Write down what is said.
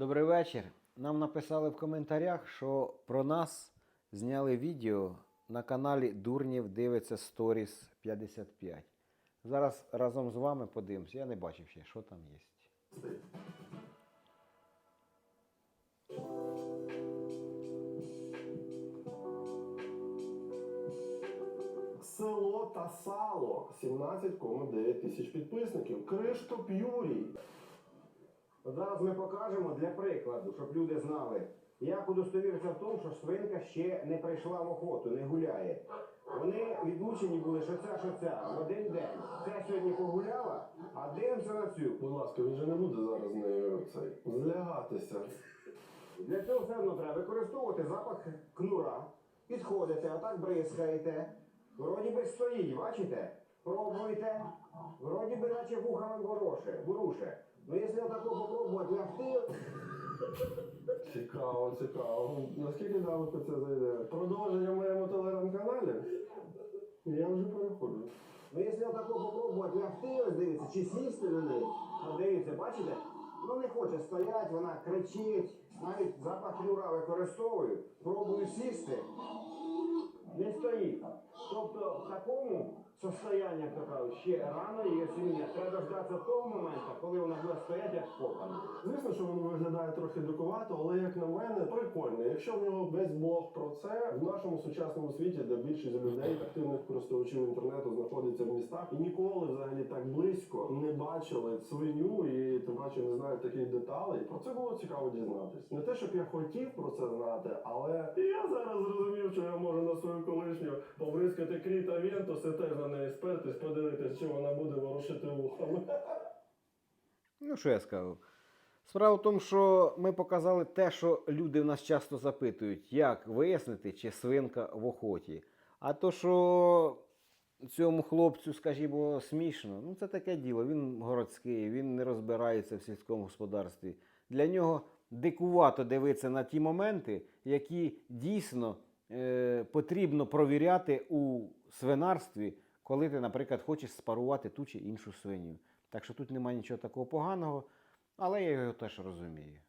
Добрий вечір. Нам написали в коментарях, що про нас зняли відео на каналі Дурнів дивиться Сторіс 55. Зараз разом з вами подивимося. Я не бачив ще, що там є. Село та сало 17,9 тисяч підписників. Криштоп Юрій. Зараз ми покажемо для прикладу, щоб люди знали, як удостовіритися в тому, що свинка ще не прийшла в охоту, не гуляє. Вони відмучені були, що ця, що ця, в один день. Ця сьогодні погуляла, а дивимося на цю. Будь ласка, він же не буде зараз з нею цей злягатися. Для цього все одно треба використовувати запах кнура. Підходите, отак бризкаєте. Вроді би стоїть, бачите? Пробуйте. Вроді би наче вухами вороше, буруше. Ну якщо отако попробувати лягти, Цікаво, цікаво. Наскільки далеко це зайде? Продовження в моєму телеграм-каналі? Я вже переходжу. Ну, якщо отако попробувати лягти, ось дивіться, чи сісти на неї, дивіться, бачите? Ну не хоче стояти, вона кричить, навіть запах люра використовую, пробую сісти, не стоїть. Тобто в такому состоянні, як то кажуть, ще рано її оцінювати. Треба дождатися того моменту, коли вона буде стояти як копана. Звісно, що воно виглядає трохи дикувато, але як на мене, прикольно. Якщо в нього весь блог про це в нашому сучасному світі, де більшість людей, активних користувачів інтернету, знаходиться в містах і ніколи взагалі так близько не бачили свиню і тим паче не знають таких деталей. Про це було цікаво дізнатись. Не те, щоб я хотів про це знати, але я зараз зрозумів, що я можу свою колишню побризкати кріта Вентус і теж на неї спертись, подивитись, чи вона буде ворушити вухами. Ну, що я скажу? Справа в тому, що ми показали те, що люди в нас часто запитують, як вияснити, чи свинка в охоті. А то, що цьому хлопцю, скажімо, смішно, ну це таке діло. Він городський, він не розбирається в сільському господарстві. Для нього дикувато дивитися на ті моменти, які дійсно е, потрібно провіряти у свинарстві, коли ти, наприклад, хочеш спарувати ту чи іншу свиню. Так що тут немає нічого такого поганого, але я його теж розумію.